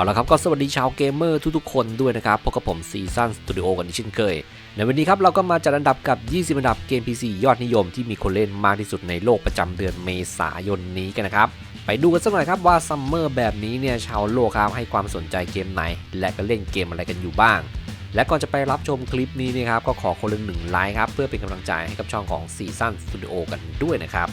เอาละครับก็สวัสดีชาวเกมเมอร์ทุกๆคนด้วยนะครับพบกับผมซีซันสตูดิโอกันอีกเช่นเคย ในวันนี้ครับเราก็มาจัดอันดับกับ 20 อันดับเกม PC ยอดนิยมที่มีคนเล่นมากที่สุดในโลกประจำเดือนเมษายนนี้กันนะครับ ไปดูกันสักหน่อยครับว่าซัมเมอร์แบบนี้เนี่ยชาวโลกครับให้ความสนใจเกมไหน และก็เล่นเกมอะไรกันอยู่บ้าง และก่อนจะไปรับชมคลิปนี้นะครับก็ขอคนละหนึ่งไลค์ครับเพื่อเป็นกำลังใจให้กับช่องของซีซันสตูดิโอกันด้วยนะครับ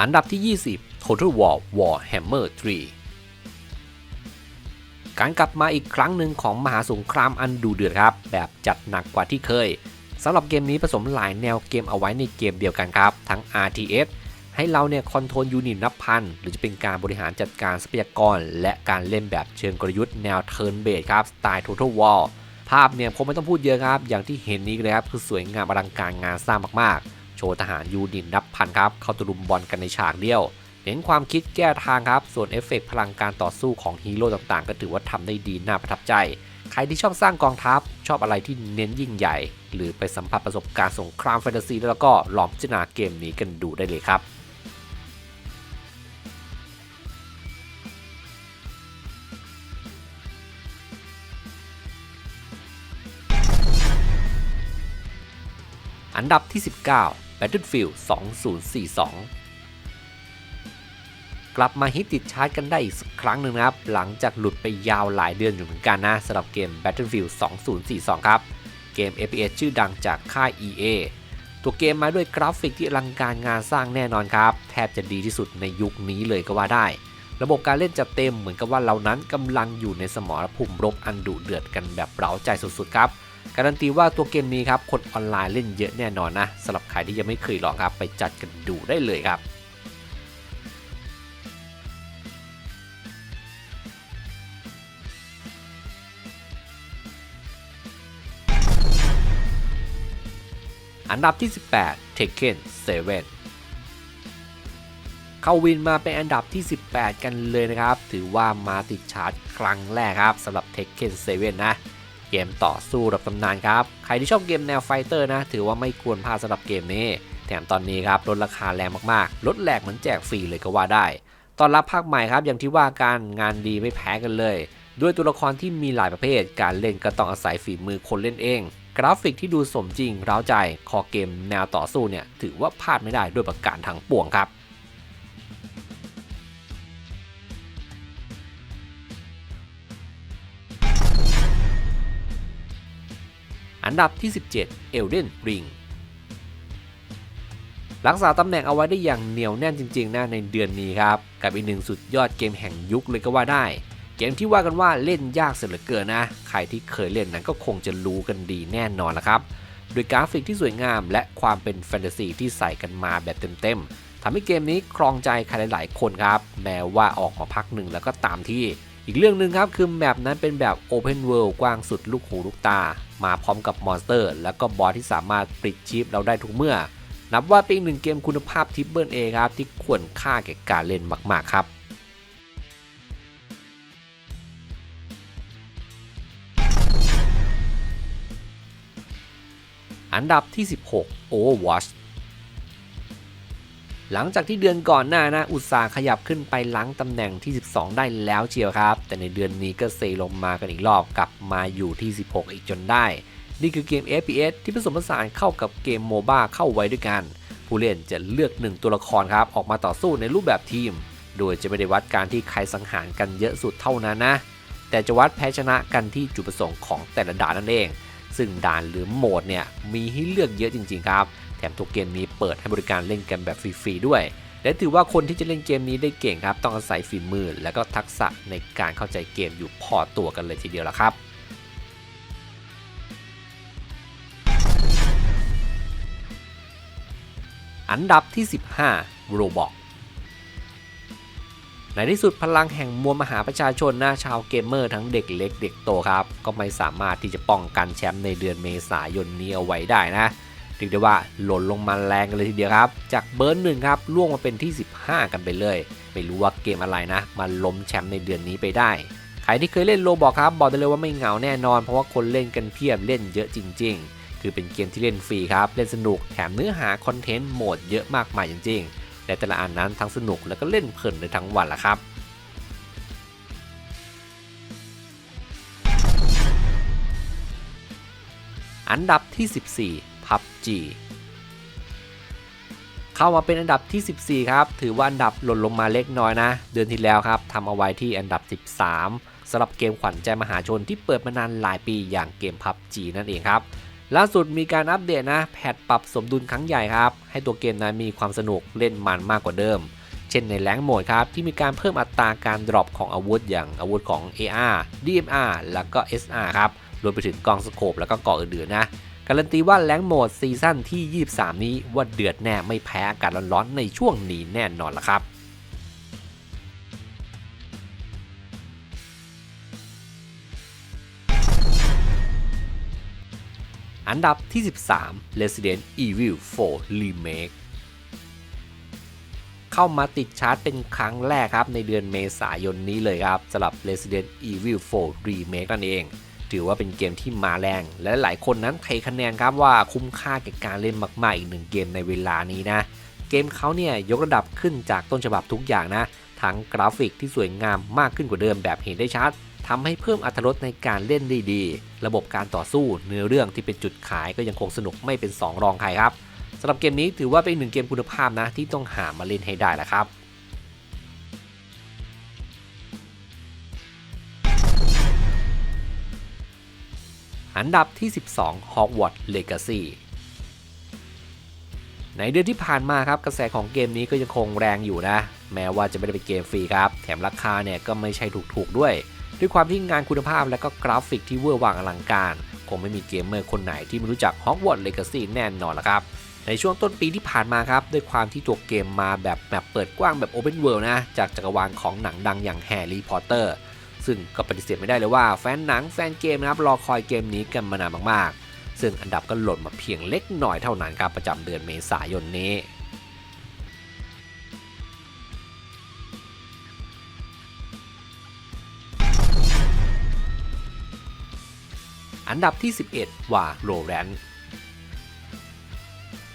อันดับที่ 20 Total War Warhammer 3 การกลับมาอีกครั้งหนึ่งของมหาสงครามอันดูเดือดครับ แบบจัดหนักกว่าที่เคยสำหรับเกมนี้ผสมหลายแนวเกมเอาไว้ในเกมเดียวกันครับ ทั้ง RTS ให้เราเนี่ยคอนโทรลยูนิตนับพัน หรือจะเป็นการบริหารจัดการทรัพยากร และการเล่นแบบเชิงกลยุทธ์แนวเทิร์นเบสครับ สไตล์ Total War ภาพเนี่ยผมไม่ต้องพูดเยอะครับ อย่างที่เห็นนี้เลยครับ คือสวยงามอลังการงานสร้างมากๆ โชว์ทหารยูนิตนับพันครับเข้าตะลุมบอลกันในฉากเดียวเน้นความคิดแก้ทางครับ ส่วนเอฟเฟกต์พลังการต่อสู้ของฮีโร่ต่างๆ ก็ถือว่าทำได้ดีน่าประทับใจ ใครที่ชอบสร้างกองทัพ ชอบอะไรที่เน้นยิ่งใหญ่ หรือไปสัมผัสประสบการณ์สงครามแฟนตาซีแล้วก็ลองพิจารณาเกมนี้กันดูได้เลยครับอันดับที่ 19 Battlefield 2042 กลับมาฮิตติดชาร์จกันได้อีกสักครั้งหนึ่งนะครับ หลังจากหลุดไปยาวหลายเดือนอยู่เหมือนกันนะสำหรับเกม Battlefield 2042 ครับ เกม FPS ชื่อดังจากค่าย EA ตัวเกมมาด้วยกราฟิกที่อลังการงานสร้างแน่นอนครับ แทบจะดีที่สุดในยุคนี้เลยก็ว่าได้ ระบบการเล่นจะเต็มเหมือนกับว่าเรานั้นกำลังอยู่ในสมรภูมิรบอันดุเดือดกันแบบเร้าใจสุดๆครับ การันตีว่าตัวเกมนี้ครับคนออนไลน์เล่นเยอะแน่นอนนะสำหรับใครที่ยังไม่เคยลองครับไปจัดกันดูได้เลยครับอันดับที่ 18 Tekken 7 เข้าวินมาเป็นอันดับที่ 18 กันเลยนะครับ ถือว่ามาติดชาร์ตครั้งแรกครับสำหรับ Tekken 7 นะ เกมต่อสู้ระดับตำนานครับ ใครที่ชอบเกมแนวไฟเตอร์นะ ถือว่าไม่ควรพลาดสำหรับเกมนี้ แถมตอนนี้ครับลดราคาแรงมากๆ ลดแหลกเหมือนแจกฟรีเลยก็ว่าได้ ตอนรับภาคใหม่ครับอย่างที่ว่าการงานดีไม่แพ้กันเลย ด้วยตัวละครที่มีหลายประเภท การเล่นก็ต้องอาศัยฝีมือคนเล่นเอง กราฟิกที่ดูสมจริงร้าวใจ คอเกมแนวต่อสู้เนี่ยถือว่าพลาดไม่ได้ด้วยประการทั้งปวงครับ อันดับที่ 17 Elden Ring รักษาตำแหน่งเอาไว้ได้อย่างเหนียวแน่นจริงๆนะในเดือนนี้ครับ กับอีกหนึ่งสุดยอดเกมแห่งยุคเลยก็ว่าได้ เกมที่ว่ากันว่าเล่นยากเสียเหลือเกินนะ ใครที่เคยเล่นนั้นก็คงจะรู้กันดีแน่นอนละครับ โดยกราฟิกที่สวยงามและความเป็นแฟนตาซีที่ใส่กันมาแบบเต็มๆทำให้เกมนี้ครองใจใครหลายๆ คนครับ แม้ว่าออกมาพักหนึ่งแล้วก็ตามที่ อีกเรื่องหนึ่งครับคือแมปนั้นเป็นแบบ Open World กว้างสุดลูกหูลูกตา มาพร้อมกับมอนสเตอร์ แล้วก็บอสที่สามารถปลิดชีพเราได้ทุกเมื่อ นับว่าเป็นอีกหนึ่งเกมคุณภาพทิปเบิลเอครับที่ควรค่าแก่การเล่นมาก ๆ ครับอันดับที่ 16 Overwatch หลังจากที่เดือนก่อนหน้านะอุตสาห์ขยับขึ้นไปล้างตำแหน่งที่ 12 ได้แล้วเชียวครับ แต่ในเดือนนี้ก็เซลงมากันอีกรอบกลับมาอยู่ที่ 16 อีกจนได้ นี่คือเกม FPS ที่ผสมผสานเข้ากับเกมโมบ้าเข้าไว้ด้วยกัน ผู้เล่นจะเลือกหนึ่งตัวละครครับ ออกมาต่อสู้ในรูปแบบทีม โดยจะไม่ได้วัดการที่ใครสังหารกันเยอะสุดเท่านั้นนะ แต่จะวัดแพ้ชนะกันที่จุดประสงค์ของแต่ละด่านนั่นเอง ซึ่งด่านหรือโหมดเนี่ยมีให้เลือกเยอะจริง ๆ ครับ แถมทุกเกมนี้เปิดให้บริการเล่นกันแบบฟรีๆด้วย และถือว่าคนที่จะเล่นเกมนี้ได้เก่งครับ ต้องอาศัยฝีมือและก็ทักษะในการเข้าใจเกมอยู่พอตัวกันเลยทีเดียวละครับอันดับที่ 15 Roblox ในที่สุดพลังแห่งมวลมหาประชาชนหน้าชาวเกมเมอร์ทั้งเด็กเล็กเด็กโตครับ ก็ไม่สามารถที่จะป้องกันแชมป์ในเดือนเมษายนนี้เอาไว้ได้นะ เรียกได้ว่าหล่นลงมาแรงกันเลยทีเดียวครับ จากเบอร์หนึ่งครับล่วงมาเป็นที่ 15 กันไปเลย ไม่รู้ว่าเกมอะไรนะมาล้มแชมป์ในเดือนนี้ไปได้ ใครที่เคยเล่นโลบอกครับ บอกได้เลยว่าไม่เหงาแน่นอน เพราะว่าคนเล่นกันเพียบเล่นเยอะจริง ๆ คือเป็นเกมที่เล่นฟรีครับ เล่นสนุกแถมเนื้อหาคอนเทนต์โหมดเยอะมากมายจริง ๆ และแต่ละอันนั้นทั้งสนุกแล้วก็เล่นเพลินเลยทั้งวันละครับอันดับที่ 14 PUBG เข้ามาเป็นอันดับที่ 14 ครับ ถือว่าอันดับหล่นลงมาเล็กน้อยนะ เดือนที่แล้วครับทำเอาไว้ที่อันดับ 13สำหรับเกมขวัญใจมหาชนที่เปิดมานานหลายปีอย่างเกม PUBG นั่นเองครับล่าสุดมีการอัปเดตนะ แพทปรับสมดุลครั้งใหญ่ครับ ให้ตัวเกมนั้นมีความสนุกเล่นมันมากกว่าเดิม เช่นในแรงโหมดครับ ที่มีการเพิ่มอัตราการดรอปของอาวุธอย่างอาวุธของ AR DMR แล้วก็ SR ครับ รวมไปถึงกองสโคปแล้วก็เกาะอื่นๆนะ การันตีว่าแรงโหมดซีซั่นที่ 23 นี้ว่าเดือดแน่ไม่แพ้อากาศร้อนๆในช่วงนี้แน่นอนละครับอันดับที่ 13 Resident Evil 4 Remake เข้ามาติดชาร์ตเป็นครั้งแรกครับ ในเดือนเมษายนนี้เลยครับสำหรับ Resident Evil 4 Remake นั่นเอง ถือว่าเป็นเกมที่มาแรง และหลายคนนั้นเทคะแนนครับว่าคุ้มค่าแก่การเล่นมากๆอีกหนึ่งเกมในเวลานี้นะ เกมเขาเนี่ยยกระดับขึ้นจากต้นฉบับทุกอย่างนะ ทั้งกราฟิกที่สวยงามมากขึ้นกว่าเดิมแบบเห็นได้ชัดทำให้เพิ่มอรรถรสในการเล่นได้ดี ระบบการต่อสู้เนื้อเรื่องที่เป็นจุดขายก็ยังคงสนุกไม่เป็นสองรองใครครับสำหรับเกมนี้ถือว่าเป็นหนึ่งเกมคุณภาพนะที่ต้องหามาเล่นให้ได้ละครับ อันดับที่ 12 Hogwarts Legacy ในเดือนที่ผ่านมาครับกระแสของเกมนี้ก็ยังคงแรงอยู่นะ แม้ว่าจะไม่ได้เป็นเกมฟรีครับ แถมราคาเนี่ยก็ไม่ใช่ถูกๆด้วย ด้วยความที่งานคุณภาพและก็กราฟิกที่เวอร์วังอลังการ คงไม่มีเกมเมอร์คนไหนที่ไม่รู้จัก Hogwarts Legacy แน่นอนละครับ ในช่วงต้นปีที่ผ่านมาครับด้วยความที่ตัวเกมมาแบบแบบเปิดกว้างแบบ Open World นะจากจักรวาลของหนังดังอย่าง Harry Potter ซึ่งก็ปฏิเสธไม่ได้เลยว่าแฟนหนังแฟนเกมนะครับรอคอยเกมนี้กันมานานมากๆ ซึ่งอันดับก็หล่นมาเพียงเล็กหน่อยเท่านั้นครับประจำเดือนเมษายนนี้อันดับที่ 11 ว่าโรแรน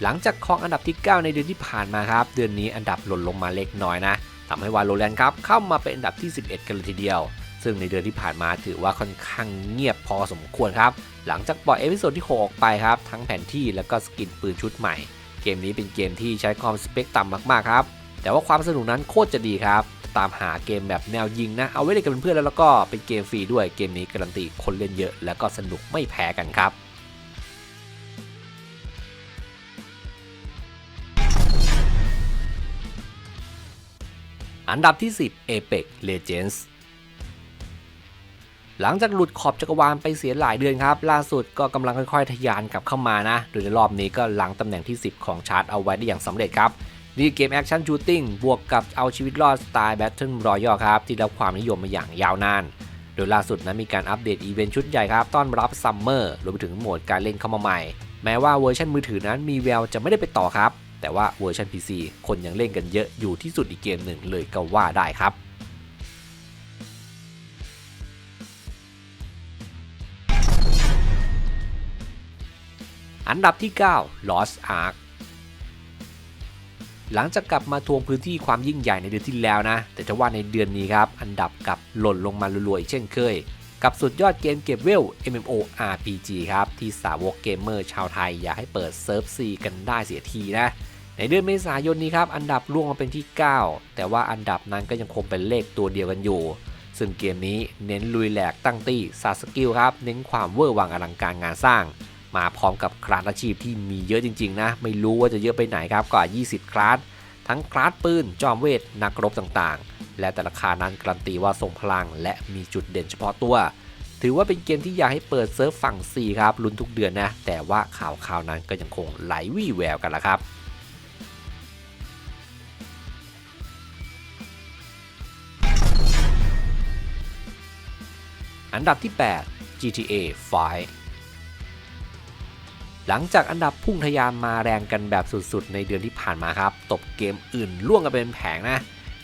หลังจากครองอันดับที่ 9 ในเดือนที่ผ่านมาครับ เดือนนี้อันดับหล่นลงมาเล็กน้อยนะทำให้วาโลแรนครับเข้ามาเป็นอันดับที่ 11 กันเลยทีเดียว ซึ่งในเดือนที่ผ่านมาถือว่าค่อนข้างเงียบพอสมควรครับ หลังจากปล่อยเอพิโซดที่ 6 ออกไปครับ ทั้งแผนที่แล้วก็สกินปืนชุดใหม่ เกมนี้เป็นเกมที่ใช้ความสเปคต่ำมากๆครับ แต่ว่าความสนุกนั้นโคตรจะดีครับ ตามหาเกมแบบแนวยิงนะ เอาไว้เล่นกับเพื่อนๆแล้วก็เป็นเกมฟรีด้วยเกมนี้การันตีคนเล่นเยอะ แล้วก็สนุกไม่แพ้กันครับอันดับที่ 10 Apex Legends หลังจากหลุดขอบจักรวาลไปเสียหลายเดือนครับ ล่าสุดก็กำลังค่อยๆ ทะยานกลับเข้ามานะ โดยในรอบนี้ก็หลังตำแหน่งที่ 10 ของชาร์ตเอาไว้ได้อย่างสำเร็จครับนี่เกมแอคชั่นชูตติ้งบวกกับเอาชีวิตรอดสไตล์แบทเทิลรอยัลครับ ที่รับความนิยมมาอย่างยาวนาน โดยล่าสุดนั้นมีการอัปเดตอีเวนต์ชุดใหญ่ครับต้อนรับซัมเมอร์รวมไปถึงโหมดการเล่นเข้ามาใหม่ แม้ว่าเวอร์ชันมือถือนั้นมีแววจะไม่ได้ไปต่อครับ แต่ว่าเวอร์ชัน PC คนยังเล่นกันเยอะอยู่ที่สุดอีกเกมหนึ่งเลยก็ว่าได้ครับ อันดับที่ 9 Lost Ark หลังจากกลับมาทวงพื้นที่ความยิ่งใหญ่ในเดือนที่แล้วนะ แต่จะว่าในเดือนนี้ครับ อันดับกลับหล่นลงมารัวๆอีกเช่นเคย กับสุดยอดเกมเก็บเวล MMO RPG ครับ ที่สาวกเกมเมอร์ชาวไทยอยากให้เปิดเซิร์ฟซีกันได้เสียทีนะ ในเดือนเมษายนนี้ครับอันดับล่วงมาเป็นที่ 9 แต่ว่าอันดับนั้นก็ยังคงเป็นเลขตัวเดียวกันอยู่ ซึ่งเกมนี้เน้นลุยแหลกตั้งตี้ซาสกิลครับเน้นความเวอร์วังอลังการงานสร้าง มาพร้อมกับคลาสอาชีพที่มีเยอะจริง ๆ นะ ไม่รู้ว่าจะเยอะไปไหนครับกว่า 20 คลาส ทั้งคลาสปืน จอมเวท นักรบต่างๆ และแต่ละคานั้นการันตีว่าทรงพลัง และมีจุดเด่นเฉพาะตัว ถือว่าเป็นเกมที่อยากให้เปิดเซิร์ฟฝั่ง C ครับลุ้นทุกเดือนนะ แต่ว่าข่าวข่าวนั้นก็ยังคงไหลวี่แววกันละครับอันดับที่ 8 GTA 5 หลังจากอันดับพุ่งทะยานมาแรงกันแบบสุดๆ ในเดือนที่ผ่านมาครับ ตบเกมอื่นล่วงกันเป็นแผงนะ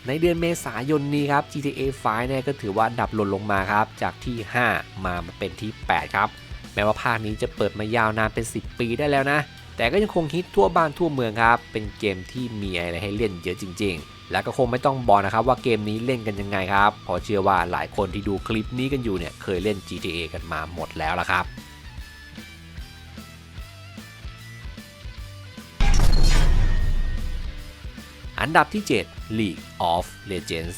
ในเดือนเมษายนนี้ครับ GTA 5เนี่ยก็ถือว่าอันดับหล่นลงมาครับ จากที่ 5 มาเป็นที่ 8 ครับ แม้ว่าภาคนี้จะเปิดมายาวนานเป็น 10 ปีได้แล้วนะ แต่ก็ยังคงฮิตทั่วบ้านทั่วเมืองครับ เป็นเกมที่มีอะไรให้เล่นเยอะจริง ๆ และก็คงไม่ต้องบอกนะครับว่าเกมนี้เล่นกันยังไงครับเพราะเชื่อว่าหลายคนที่ดูคลิปนี้กันอยู่เนี่ยเคยเล่น GTA กันมาหมดแล้วละครับ อันดับที่ 7 League of Legends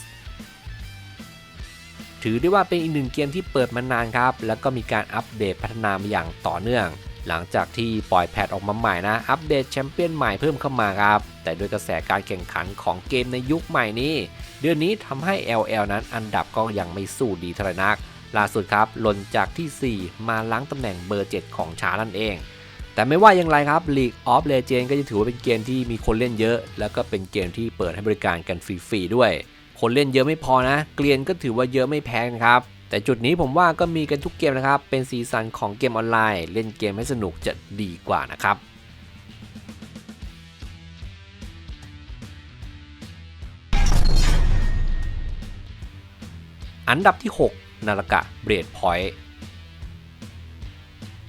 ถือได้ว่าเป็นอีกหนึ่งเกมที่เปิดมานานครับ แล้วก็มีการอัปเดตพัฒนามาอย่างต่อเนื่อง หลังจากที่ปล่อยแพทออกมาใหม่นะ อัปเดตแชมเปี้ยนใหม่เพิ่มเข้ามาครับ แต่ด้วยกระแสการแข่งขันของเกมในยุคใหม่นี้ เดือนนี้ทำให้ LL นั้นอันดับก็ยังไม่สู้ดีเท่าไหร่นัก ล่าสุดครับหล่นจากที่ 4 มาล้างตำแหน่งเบอร์ 7 ของชานั่นเอง แต่ไม่ว่าอย่างไรครับ League of Legends ก็จะถือว่าเป็นเกมที่มีคนเล่นเยอะ แล้วก็เป็นเกมที่เปิดให้บริการกันฟรีๆด้วย คนเล่นเยอะไม่พอนะ เกลียนก็ถือว่าเยอะไม่แพ้นะครับ แต่จุดนี้ผมว่าก็มีกันทุกเกมนะครับ เป็นสีสันของเกมออนไลน์ เล่นเกมให้สนุกจะดีกว่านะครับอันดับที่ 6 นาฬิกาเบรดพอยต์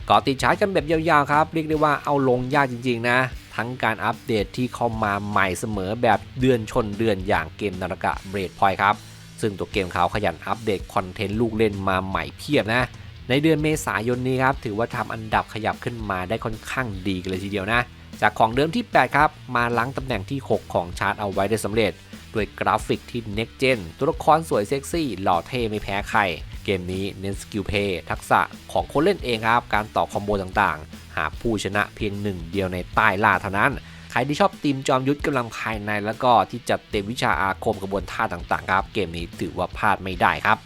ก็ติดชาร์จกันแบบยาวๆครับเรียกได้ว่าเอาลงยากจริงๆนะ ทั้งการอัปเดตที่เข้ามาใหม่เสมอแบบเดือนชนเดือนอย่างเกมนาฬิกาเบรดพอยต์ครับ ซึ่งตัวเกมเขาขยันอัปเดตคอนเทนต์ลูกเล่นมาใหม่เพียบนะ ในเดือนเมษายนนี้ครับถือว่าทำอันดับขยับขึ้นมาได้ค่อนข้างดีกันเลยทีเดียวนะ จากของเดิมที่ 8 ครับ มาล้างตำแหน่งที่ 6 ของชาร์ตเอาไว้ได้สำเร็จ ด้วยกราฟิกที่ next gen ตัวละครสวยเซ็กซี่หล่อเท่ไม่แพ้ใคร เกมนี้เน้นสกิลเพย์ทักษะของคนเล่นเองครับ การต่อคอมโบต่างๆ หาผู้ชนะเพียงหนึ่งเดียวในใต้ล่าเท่านั้น ใครที่ชอบทีมจอมยุทธกำลังภายในแล้วก็ที่จัดเต็มวิชาอาคมกระบวนท่าต่างๆ ครับ เกมนี้ถือว่าพลาดไม่ได้ครับ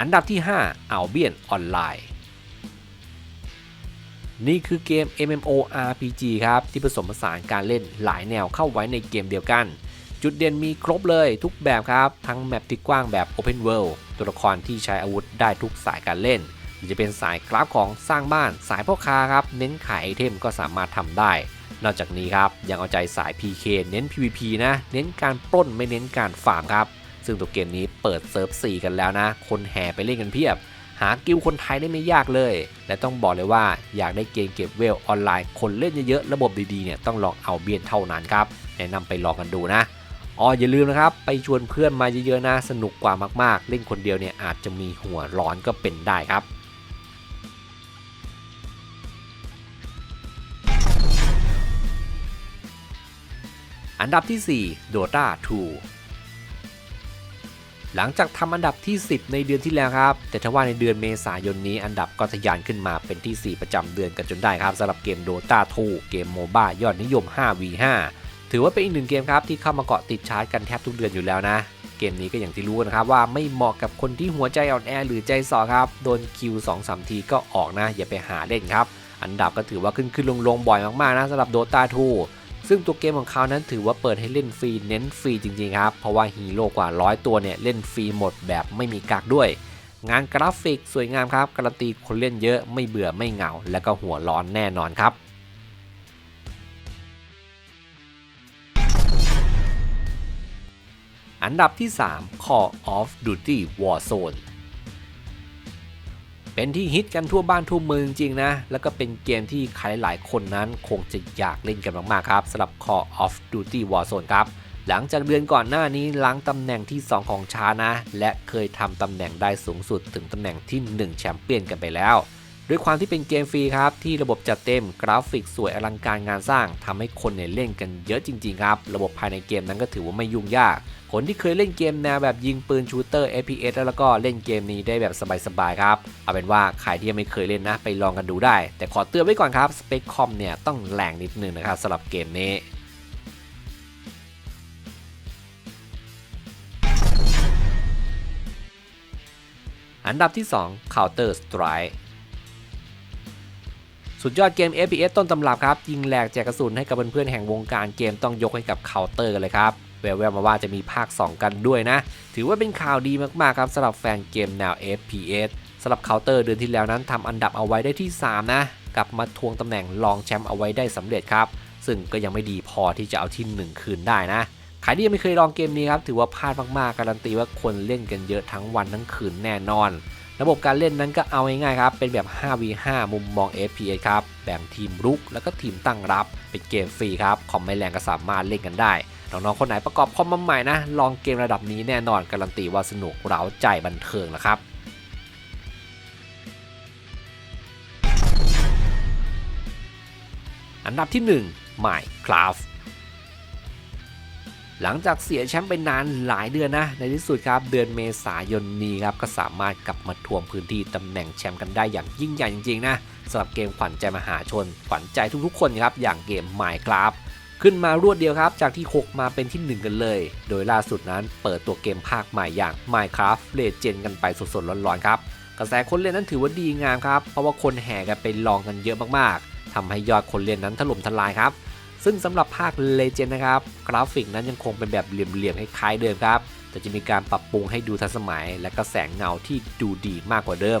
อันดับที่ 5 a l b i o n Online นี่คือเกม MMORPG ครับ ที่ผสมผสานการเล่นหลายแนวเข้าไว้ในเกมเดียวกัน จุดเด่นมีครบเลยทุกแบบครับ ทั้งแมปที่กว้างแบบ Open World ตัวละครที่ใช้อาวุธได้ทุกสายการเล่น หรือจะเป็นสายกราฟของสร้างบ้านสายพ่อค้าครับ เน้นขายไอเทมก็สามารถทำได้ นอกจากนี้ครับ ยังเอาใจสาย PK เน้น PVP นะ เน้นการปล้นไม่เน้นการฟาร์มครับซึ่งตัวเกมนี้เปิดเซิร์ฟ4กันแล้วนะ คนแห่ไปเล่นกันเพียบ หากิลคนไทยได้ไม่ยากเลย และต้องบอกเลยว่าอยากได้เกมเก็บเวลออนไลน์ คนเล่นเยอะๆ ระบบดีๆเนี่ยต้องลองเอาเบียนเท่านั้นครับ แนะนำไปลองกันดูนะอ๋ออย่าลืมนะครับ ไปชวนเพื่อนมาเยอะๆนะสนุกกว่ามากๆ เล่นคนเดียวเนี่ยอาจจะมีหัวร้อนก็เป็นได้ครับอันดับที่ 4 Dota 2 หลังจากทำอันดับที่ 10 ในเดือนที่แล้วครับ แต่ถ้าว่าในเดือนเมษายนนี้อันดับก็ทะยานขึ้นมาเป็นที่ 4 ประจำเดือนกันจนได้ครับสำหรับเกม Dota 2เกมโมบ้ายอดนิยม 5v5 ถือว่าเป็นอีกหนึ่งเกมครับที่เข้ามาเกาะติดชาร์จกันแทบทุกเดือนอยู่แล้วนะ เกมนี้ก็อย่างที่รู้นะครับว่าไม่เหมาะกับคนที่หัวใจอ่อนแอหรือใจสอครับโดนคิว2 3ทีก็ออกนะอย่าไปหาเล่นครับอันดับก็ถือว่าขึ้นขึ้นลงลงบ่อยมากๆนะสำหรับ Dota 2 ซึ่งตัวเกมของเขานั้นถือว่าเปิดให้เล่นฟรีเน้นฟรีจริงๆครับ เพราะว่าฮีโร่กว่าร้อยตัวเนี่ยเล่นฟรีหมดแบบไม่มีกักด้วย งานกราฟิกสวยงามครับ การันตีคนเล่นเยอะไม่เบื่อไม่เหงา และก็หัวร้อนแน่นอนครับอันดับที่ 3 Call of Duty Warzone เป็นที่ฮิตกันทั่วบ้านทั่วเมืองจริงนะ แล้วก็เป็นเกมที่ใครหลายคนนั้นคงจะอยากเล่นกันมากๆครับสำหรับ Call of Duty Warzone ครับ หลังจากเดือนก่อนหน้านี้ล้างตำแหน่งที่ 2 ของชานะ และเคยทำตำแหน่งได้สูงสุดถึงตำแหน่งที่ 1 แชมเปี้ยนกันไปแล้ว ด้วยความที่เป็นเกมฟรีครับ ที่ระบบจัดเต็มกราฟิกสวยอลังการงานสร้างทำให้คนเนี่ยเล่นกันเยอะจริงๆครับ ระบบภายในเกมนั้นก็ถือว่าไม่ยุ่งยาก คนที่เคยเล่นเกมแนวแบบยิงปืนชูเตอร์ FPS แล้วก็เล่นเกมนี้ได้แบบสบายๆครับ เอาเป็นว่าใครที่ยังไม่เคยเล่นนะ ไปลองกันดูได้ แต่ขอเตือนไว้ก่อนครับสเปคคอมเนี่ยต้องแรงนิดนึงนะครับสำหรับเกมนี้อันดับที่ 2 Counter Strike สุดยอดเกม FPS ต้นตำรับครับ ยิงแหลกแจกกระสุนให้กับเพื่อนๆแห่งวงการเกมต้องยกให้กับ Counter กันเลยครับแววๆมาว่าจะมีภาค 2 กันด้วยนะ ถือว่าเป็นข่าวดีมากๆครับสำหรับแฟนเกมแนว FPS สำหรับเคาน์เตอร์เดือนที่แล้วนั้นทำอันดับเอาไว้ได้ที่ 3 นะ กลับมาทวงตำแหน่งรองแชมป์เอาไว้ได้สำเร็จครับ ซึ่งก็ยังไม่ดีพอที่จะเอาที่ 1 คืนได้นะใครที่ยังไม่เคยลองเกมนี้ครับถือว่าพลาดมากๆการันตีว่าคนเล่นกันเยอะทั้งวันทั้งคืนแน่นอน ระบบการเล่นนั้นก็เอาง่ายๆครับ เป็นแบบ 5v5 มุมมอง FPS ครับ แบ่งทีมรุกแล้วก็ทีมตั้งรับ เป็นเกมฟรีครับ คอมไม่แรงก็สามารถเล่นกันได้ น้องๆ คนไหนประกอบคอมมาใหม่นะ ลองเกมระดับนี้แน่นอนการันตีว่าสนุกเร้าใจบันเทิงแล้วครับอันดับที่ 1 Minecraft หลังจากเสียแชมป์ไปนานหลายเดือนนะ ในที่สุดครับ เดือนเมษายนนี้ครับ ก็สามารถกลับมาทวงพื้นที่ตำแหน่งแชมป์กันได้อย่างยิ่งใหญ่จริงๆนะสำหรับเกมขวัญใจมหาชน ขวัญใจทุกๆคนครับ อย่างเกม Minecraft ขึ้นมารวดเดียวครับ จากที่ 6 มาเป็นที่ 1 กันเลย โดยล่าสุดนั้นเปิดตัวเกมภาคใหม่อย่าง Minecraft Legend กันไปสดๆร้อนๆครับกระแสคนเล่นนั้นถือว่าดีงามครับ เพราะว่าคนแห่กันไปลองกันเยอะมากๆทำให้ยอดคนเล่นนั้นถล่มทลายครับ ซึ่งสำหรับภาค Legend นะครับ กราฟิกนั้นยังคงเป็นแบบเหลี่ยมๆคล้ายๆเดิมครับ แต่จะมีการปรับปรุงให้ดูทันสมัย และก็แสงเงาที่ดูดีมากกว่าเดิม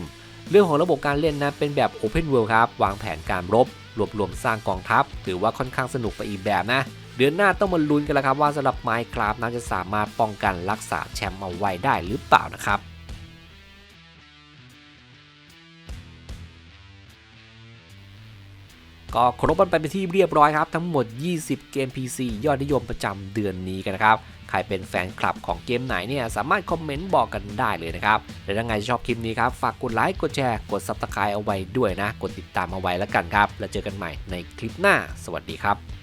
เรื่องของระบบการเล่นนะเป็นแบบ Open World ครับ วางแผนการรบ รวบรวมสร้างกองทัพ ถือว่าค่อนข้างสนุกไปอีกแบบนะ เดือนหน้าต้องมาลุ้นกันแล้วครับว่าสำหรับ Minecraft นั้นจะสามารถป้องกันรักษาแชมป์เอาไว้ได้หรือเปล่านะครับ ก็ครบกันไปเป็นที่เรียบร้อยครับทั้งหมด 20 เกม PC ยอดนิยมประจำเดือนนี้กันนะครับใครเป็นแฟนคลับของเกมไหนเนี่ยสามารถคอมเมนต์บอกกันได้เลยนะครับและถ้าไงชอบคลิปนี้ครับ ฝากกดไลค์กดแชร์กด Subscribe เอาไว้ด้วยนะ กดติดตามเอาไว้แล้วกันครับ แล้วเจอกันใหม่ในคลิปหน้า สวัสดีครับ